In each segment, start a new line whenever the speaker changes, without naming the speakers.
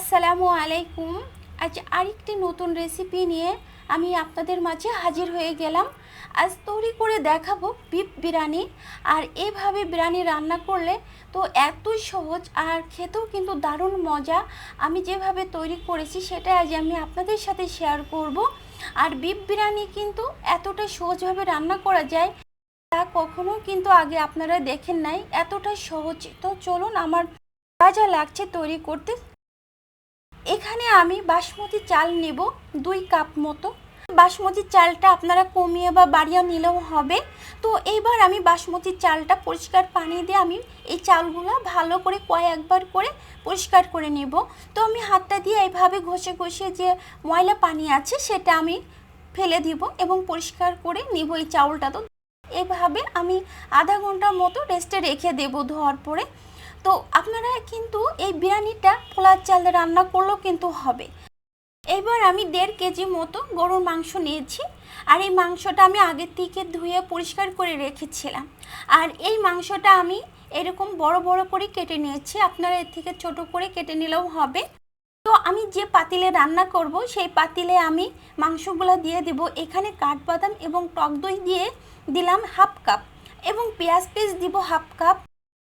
আসসালামু আলাইকুম। আজ আরেকটি নতুন রেসিপি নিয়ে আমি আপনাদের মাঝে হাজির হয়ে গেলাম। আজ তৈরি করে দেখাবো বিফ বিরিয়ানি। আর এভাবে বিরিয়ানি রান্না করলে তো এতই সহজ আর খেতেও কিন্তু দারুণ মজা। আমি যেভাবে তৈরি করেছি সেটা আজ আমি আপনাদের সাথে শেয়ার করব। আর বিফ বিরিয়ানি কিন্তু এতটা সহজভাবে রান্না করা যায় তা কখনো কিন্তু আগে আপনারা দেখেন নাই। এতটা সহজ। তো চলুন আমার যা লাগছে তৈরি করতে এখানে আমি বাসমতি চাল নেব দুই কাপ মতো। বাসমতি চালটা আপনারা কমিয়ে বা বাড়িয়ে নিলেও হবে। তো এইবার আমি বাসমতি চালটা পরিষ্কার পানি দিয়ে আমি এই চালগুলো ভালো করে কয়েকবার করে পরিষ্কার করে নেব। তো আমি হাতটা দিয়ে এইভাবে ঘষে ঘষে যে ময়লা পানি আছে সেটা আমি ফেলে দিব এবং পরিষ্কার করে নিব এই চাউলটা। তো এভাবে আমি আধা ঘণ্টার মতো রেস্টে রেখে দেব ধোয়ার পরে। তো আপনারা কিন্তু এই বিরিয়ানিটা পোলার চাল রান্না করলেও কিন্তু হবে। এবার আমি দেড় কেজি মতো গরুর মাংস নিয়েছি আর এই মাংসটা আমি আগের থেকে ধুয়ে পরিষ্কার করে রেখেছিলাম। আর এই মাংসটা আমি এরকম বড় বড় করে কেটে নিয়েছি, আপনারা এর থেকে ছোট করে কেটে নিলেও হবে। তো আমি যে পাতিলে রান্না করব, সেই পাতিলে আমি মাংসগুলো দিয়ে দেব। এখানে কাঠবাদাম এবং টক দই দিয়ে দিলাম হাফ কাপ এবং পেঁয়াজ পিস দিব হাফ কাপ।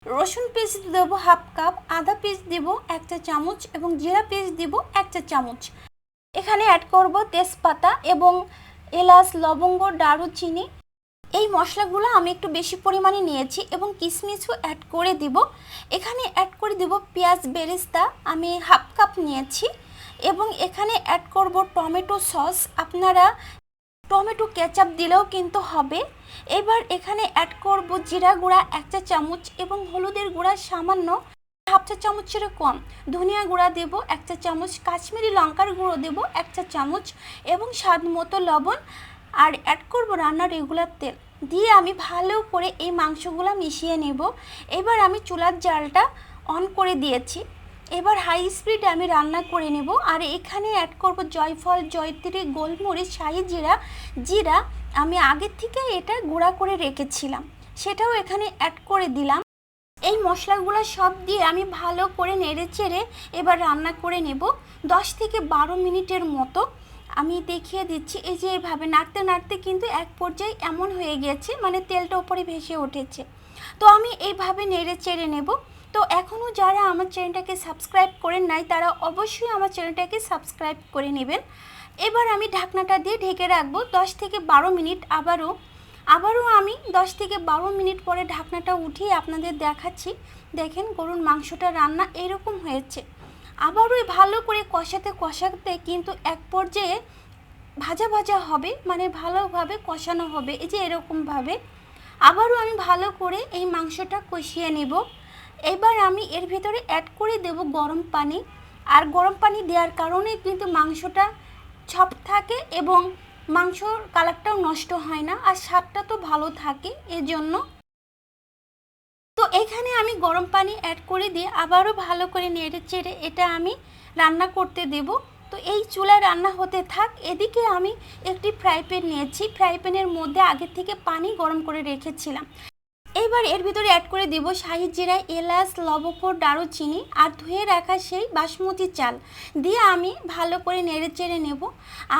রসুন পিস দেব হাফ কাপ, আদা পিস দিব এক চা চামচ এবং জিরা পিস দিব এক চা চামচ। এখানে অ্যাড করব তেজপাতা এবং এলাচ, লবঙ্গ, দারুচিনি। এই মশলাগুলো আমি একটু বেশি পরিমাণে নিয়েছি এবং কিশমিশও অ্যাড করে দিব। এখানে অ্যাড করে দিব পেঁয়াজ বেরেস্তা, আমি হাফ কাপ নিয়েছি এবং এখানে অ্যাড করব টমেটো সস। আপনারা টমেটো কেচাপ দিলেও কিন্তু হবে। এবার এখানে অ্যাড করব জিরা গুঁড়া এক চা চামচ এবং হলুদের গুঁড়া সামান্য হাফ চা চামচের কম। ধনিয়া গুঁড়া দেব এক চা চামচ, কাশ্মীরি লঙ্কার গুঁড়ো দেব এক চা চামচ এবং স্বাদ মতো লবণ। আর অ্যাড করব রান্নার রেগুলার তেল। দিয়ে আমি ভালো করে এই মাংসগুলো মিশিয়ে নেব। এবার আমি চুলার জালটা অন করে দিয়েছি। এবার হাই স্পিডে আমি রান্না করে নেব। আর এখানে অ্যাড করব জয়ফল, জয়ত্রী, গোলমরিচ, শাহি জিরা। জিরা আমি আগের থেকে এটা গুঁড়া করে রেখেছিলাম। সেটাও এখানে অ্যাড করে দিলাম। এই মশলাগুলো সব দিয়ে আমি ভালো করে নেড়ে চেড়ে এবার রান্না করে নেব। দশ থেকে বারো মিনিটের মতো আমি দেখিয়ে দিচ্ছি। এই যে এভাবে নাড়তে নাড়তে কিন্তু এক পর্যায়ে এমন হয়ে গেছে মানে তেলটা ওপরে ভেসে উঠেছে। তো আমি এইভাবে নেড়ে চেড়ে নেব। তো এখনও যারা আমার চ্যানেলটাকে সাবস্ক্রাইব করেন নাই, তারা অবশ্যই আমার চ্যানেলটাকে সাবস্ক্রাইব করে নেবেন। এবার আমি ঢাকনাটা দিয়ে ঢেকে রাখব। দশ থেকে বারো মিনিট আবারও আবারও আমি দশ থেকে বারো মিনিট পরে ঢাকনাটা উঠিয়ে আপনাদের দেখাচ্ছি। দেখেন গরুর মাংসটা রান্না এরকম হয়েছে। আবারও ভালো করে কষাতে কষাতে কিন্তু এক পর্যায়ে ভাজা ভাজা হবে মানে ভালোভাবে কষানো হবে, এই যে এরকমভাবে। আবারও আমি ভালো করে এই মাংসটা কষিয়ে নেব। এবার আমি এর ভিতরে অ্যাড করে দেব গরম পানি। আর গরম পানি দেওয়ার কারণে কিন্তু মাংসটা ছপ থাকে এবং মাংসর কালারটাও নষ্ট হয় না, আর স্বাদটা তো ভালো থাকে এজন্য। তো এখানে আমি গরম পানি অ্যাড করে দিয়ে আবারও ভালো করে নেড়ে চেড়ে এটা আমি রান্না করতে দেব। তো এই চুলায় রান্না হতে থাক, এদিকে আমি একটি ফ্রাই প্যান নিয়েছি। ফ্রাই প্যানের মধ্যে আগের থেকে পানি গরম করে রেখেছিলাম। এবার এর ভিতরে অ্যাড করে দেব শাহি জিরা, এলাচ, লবঙ্গ, দারুচিনি আর ধুয়ে রাখা সেই বাসমতি চাল। দিয়ে আমি ভালো করে নেড়ে চেড়ে নেব।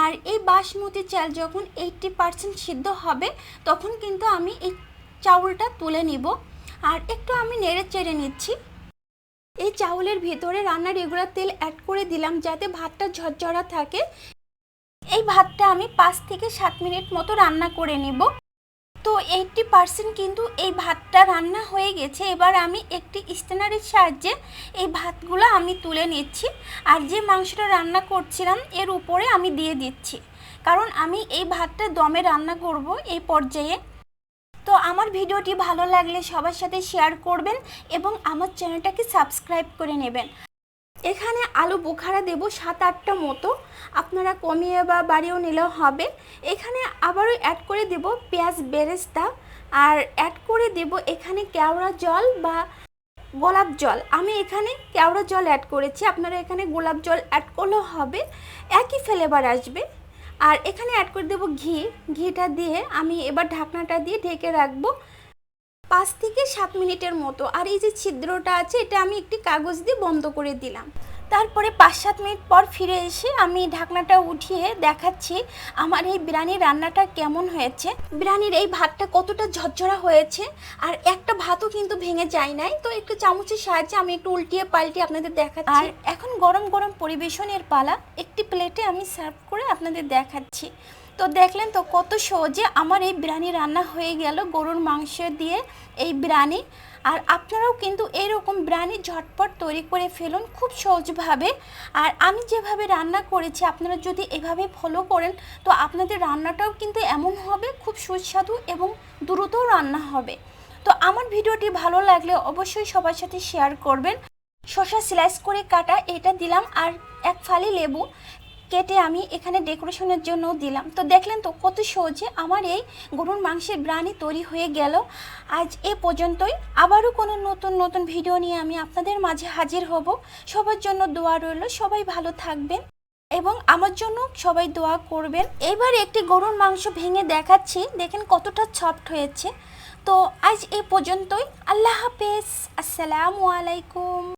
আর এই বাসমতি চাল যখন এইটটি পারসেন্ট সিদ্ধ হবে, তখন কিন্তু আমি এই চাউলটা তুলে নিব। আর একটু আমি নেড়ে চেড়ে নিচ্ছি। এই চাউলের ভিতরে রান্নার রেগুলার তেল অ্যাড করে দিলাম যাতে ভাতটা ঝরঝরা থাকে। এই ভাতটা আমি পাঁচ থেকে সাত মিনিট মতো রান্না করে নেব। তো এইটটি পার্সেন্ট কিন্তু এই ভাতটা রান্না হয়ে গেছে। এবার আমি একটি স্ট্যানারের সাহায্যে এই ভাতগুলো আমি তুলে নিচ্ছি আর যে মাংসটা রান্না করছিলাম এর উপরে আমি দিয়ে দিচ্ছি। কারণ আমি এই ভাতটা দমে রান্না করব এই পর্যায়ে। তো আমার ভিডিওটি ভালো লাগলে সবার সাথে শেয়ার করবেন এবং আমার চ্যানেলটাকে সাবস্ক্রাইব করে নেবেন। এখানে আলু বোখারা দেব সাত আটটা মতো। আপনারা কমিয়ে বা বাড়িয়েও নিলেও হবে। এখানে আবারও অ্যাড করে দেব পেঁয়াজ বেরেস্তা। আর অ্যাড করে দেব এখানে কেওড়া জল বা গোলাপ জল। আমি এখানে কেওড়া জল অ্যাড করেছি। আপনারা এখানে গোলাপ জল অ্যাড করলেও হবে। একই ফ্লেভার আসবে। আর এখানে অ্যাড করে দেবো ঘি। ঘিটা দিয়ে আমি এবার ঢাকনাটা দিয়ে ঢেকে রাখব। পাঁচ থেকে সাত মিনিটের মতো। আর এই যে ছিদ্রটা আছে, এটা আমি একটি কাগজ দিয়ে বন্ধ করে দিলাম। তারপরে পাঁচ সাত মিনিট পর ফিরে এসে আমি ঢাকনাটা উঠিয়ে দেখাচ্ছি আমার এই বিরিয়ানির রান্নাটা কেমন হয়েছে। বিরিয়ানির এই ভাতটা কতটা ঝরঝরা হয়েছে, আর একটা ভাতও কিন্তু ভেঙে যায় নাই। তো একটু চামচের সাহায্যে আমি একটু উল্টিয়ে পাল্টিয়ে আপনাদের দেখাচ্ছি। আর এখন গরম গরম পরিবেশনের পালা একটি প্লেটে আমি সার্ভ করে আপনাদের দেখাচ্ছি। তো দেখলেন তো কত সহজে আমার এই বিরিয়ানি রান্না হয়ে গেল গরুর মাংস দিয়ে এই বিরিয়ানি। আর আপনারাও কিন্তু এরকম বিরিয়ানি ঝটপট তৈরি করে ফেলুন খুব সহজভাবে। আর আমি যেভাবে রান্না করেছি, আপনারা যদি এভাবে ফলো করেন, তো আপনাদের রান্নাটাও কিন্তু এমন হবে, খুব সুস্বাদু এবং দ্রুত রান্না হবে। তো আমার ভিডিওটি ভালো লাগলে অবশ্যই সবার সাথে শেয়ার করবেন। শসা স্লাইস করে কাটা, এটা দিলাম, আর এক ফালি লেবু। কেটে আমি এখানে ডেকোরেশনের জন্য দিলাম। তো দেখলেন তো কত সহজে আমার এই গরুর মাংসের ব্রানি তৈরি হয়ে গেল। আজ এ পর্যন্তই। আবারও কোনো নতুন নতুন ভিডিও নিয়ে আমি আপনাদের মাঝে হাজির হব। সবার জন্য দোয়া রইল। সবাই ভালো থাকবেন এবং আমার জন্য সবাই দোয়া করবেন। এবার একটি গরুর মাংস ভেঙে দেখাচ্ছি। দেখেন কতটা সফট হয়েছে। তো আজ এ পর্যন্তই। আল্লাহ হাফেজ। আসসালামু আলাইকুম।